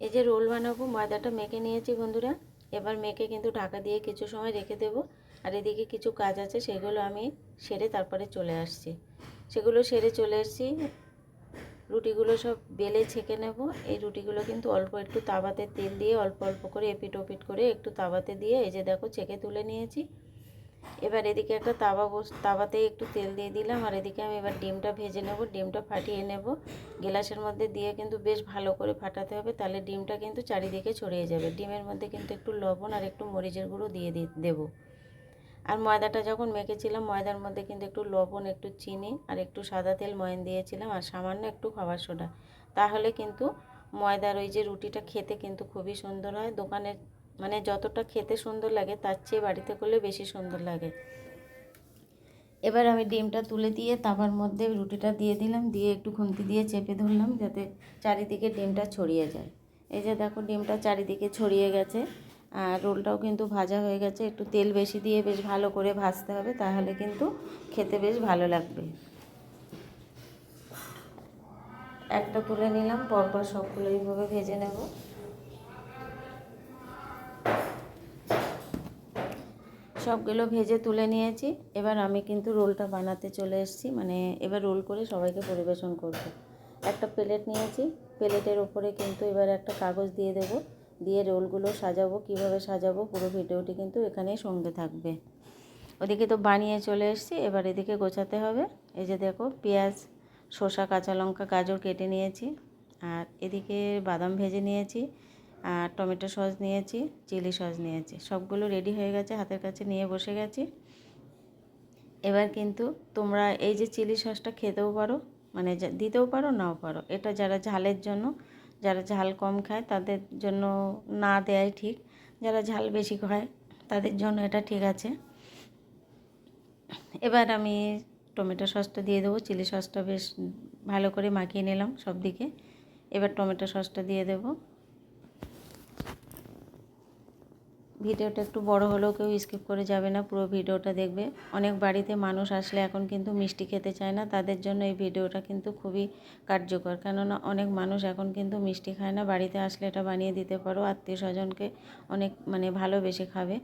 এই যে রোল বানাবো, ময়দাটা মেখে নিয়েছি বন্ধুরা। এবার মেখে কিন্তু ঢাকা দিয়ে কিছু সময় রেখে দেবো। আর এদিকে কিছু কাজ আছে, সেগুলো আমি সেরে তারপরে চলে আসছি। সেগুলো সেরে চলে এসেছি রুটিগুলো সব বেলে ছেঁকে নেব। এই রুটিগুলো কিন্তু অল্প একটু তাওয়াতে তেল দিয়ে অল্প অল্প করে এপিট ওপিট করে একটু তাওয়াতে দিয়ে এই যে দেখো ছেঁকে তুলে নিয়েছি। এবার এদিকে একটা তাওয়া বস তাওয়াতে একটু তেল দিয়ে দিলাম, আর এদিকে আমি এবার ডিমটা ভেজে নেব, ডিমটা ফাটিয়ে নেব। গ্লাসের মধ্যে দিয়ে কিন্তু বেশ ভালো করে ফাটাতে হবে, তাহলে ডিমটা কিন্তু চারিদিকে ছড়িয়ে যাবে। ডিমের মধ্যে কিন্তু একটু লবণ আর একটু মরিচের গুঁড়ো দিয়ে দেবো। আর ময়দাটা যখন মেখেছিলাম, ময়দার মধ্যে কিন্তু একটু লবণ, একটু চিনি আর একটু সাদা তেল ময়ন দিয়েছিলাম, আর সামান্য একটু খাবার সোডা। তাহলে কিন্তু ময়দার ওই যে রুটিটা খেতে কিন্তু খুবই সুন্দর হয়। দোকানের মানে যতটা খেতে সুন্দর লাগে, তার চেয়ে বাড়িতে করলে বেশি সুন্দর লাগে। এবার আমি ডিমটা তুলে দিয়ে তাবার মধ্যে রুটিটা দিয়ে দিলাম, দিয়ে একটু খুন্তি দিয়ে চেপে ধরলাম যাতে চারিদিকে ডিমটা ছড়িয়ে যায়। এই যে দেখো, ডিমটা চারিদিকে ছড়িয়ে গেছে, আর রোলটাও কিন্তু ভাজা হয়ে গেছে। একটু তেল বেশি দিয়ে বেশ ভালো করে ভাজতে হবে, তাহলে কিন্তু খেতে বেশ ভালো লাগবে। একটা তুলে নিলাম, পরপর সবগুলো এইভাবে ভেজে নেব। সবগুলো ভেজে তুলে নিয়েছি। এবার আমি কিন্তু রোলটা বানাতে চলে এসেছি। মানে এবার রোল করে সবাইকে পরিবেশন করব। একটা প্লেট নিয়েছি। প্লেটের ওপরে কিন্তু এবার একটা কাগজ দিয়ে দেবো। দিয়ে রোলগুলো সাজাবো। কীভাবে সাজাবো পুরো ভিডিওটি কিন্তু এখানেই সঙ্গে থাকবে। ওদিকে তো বানিয়ে চলে এসেছি। এবার এদিকে গোছাতে হবে। এই যে দেখো, পেঁয়াজ, শসা, কাঁচা লঙ্কা, গাজর কেটে নিয়েছি। আর এদিকে বাদাম ভেজে নিয়েছি। আর টমেটো সস নিয়েছি, চিলি সস নিয়েছি। সবগুলো রেডি হয়ে গেছে, হাতের কাছে নিয়ে বসে গেছি। এবার কিন্তু তোমরা এই যে চিলি সসটা খেতেও পারো মানে দিতেও পারো, নাও পারো। এটা যারা ঝালের জন্য, যারা ঝাল কম খায়, তাদের জন্য না দেয়াই ঠিক। যারা ঝাল বেশি খায়, তাদের জন্য এটা ঠিক আছে। এবার আমি টমেটো সসটা দিয়ে দেবো। চিলি সসটা বেশ ভালো করে মাখিয়ে নিলাম সব দিকে এবার টমেটো সসটা দিয়ে দেবো। ভিডিওটা একটু বড় হলেও কেউ স্কিপ করে যাবে না, পুরো ভিডিওটা দেখবে। অনেক বাড়িতে মানুষ আসলে এখন কিন্তু মিষ্টি খেতে চায় না, তাদের জন্য এই ভিডিওটা কিন্তু খুবই কার্যকর। কেননা অনেক মানুষ এখন কিন্তু মিষ্টি খায় না, বাড়িতে আসলে এটা বানিয়ে দিতে পারো, আত্মীয় স্বজনকে অনেক মানে ভালোবেসে খাবে।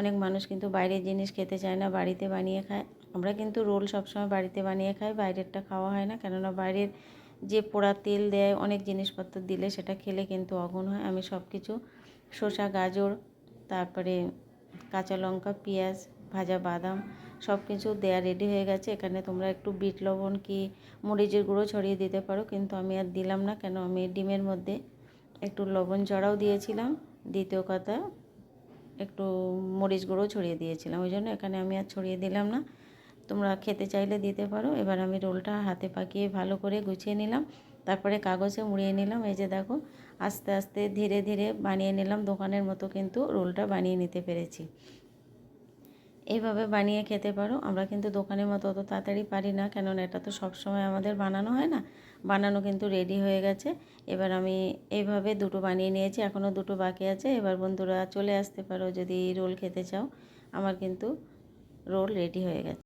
অনেক মানুষ কিন্তু বাইরের জিনিস খেতে চায় না, বাড়িতে বানিয়ে খায়। আমরা কিন্তু রোল সবসময় বাড়িতে বানিয়ে খাই, বাইরেরটা খাওয়া হয় না, কেননা বাইরের যে পোড়া তেল দেয়, অনেক জিনিসপত্র দিলে সেটা খেলে কিন্তু অগুণ হয়। আমি সব কিছু শসা, গাজর তারপরে কাঁচা লঙ্কা, পেঁয়াজ, ভাজা বাদাম সব কিছু দেয়া রেডি হয়ে গেছে। এখানে তোমরা একটু বিট, লবণ কি মরিচের গুঁড়ো ছড়িয়ে দিতে পারো, কিন্তু আমি আর দিলাম না, কেন আমি ডিমের মধ্যে একটু লবণ চড়াও দিয়েছিলাম। দ্বিতীয় কথা, একটু মরিচ গুঁড়ো ছড়িয়ে দিয়েছিলাম, ওই জন্য এখানে আমি আর ছড়িয়ে দিলাম না। তোমরা খেতে চাইলে দিতে পারো। এবার আমি রোলটা হাতে পাকিয়ে ভালো করে গুছিয়ে নিলাম। তারপরে কাগজে মুড়িয়ে নিলাম। এই যে দেখো, আস্তে আস্তে ধীরে ধীরে বানিয়ে নিলাম। দোকানের মতো কিন্তু রোলটা বানিয়ে নিতে পেরেছি। এইভাবে বানিয়ে খেতে পারো। আমরা কিন্তু দোকানের মতো অত তাড়াতাড়ি পারি না, কেননা এটা তো সব সময় আমাদের বানানো হয় না। বানানো কিন্তু রেডি হয়ে গেছে। এবার আমি এইভাবে দুটো বানিয়ে নিয়েছি। এখনও দুটো বাকি আছে। এবার বন্ধুরা চলে আসতে পারো যদি রোল খেতে চাও। আমার কিন্তু রোল রেডি হয়ে গেছে।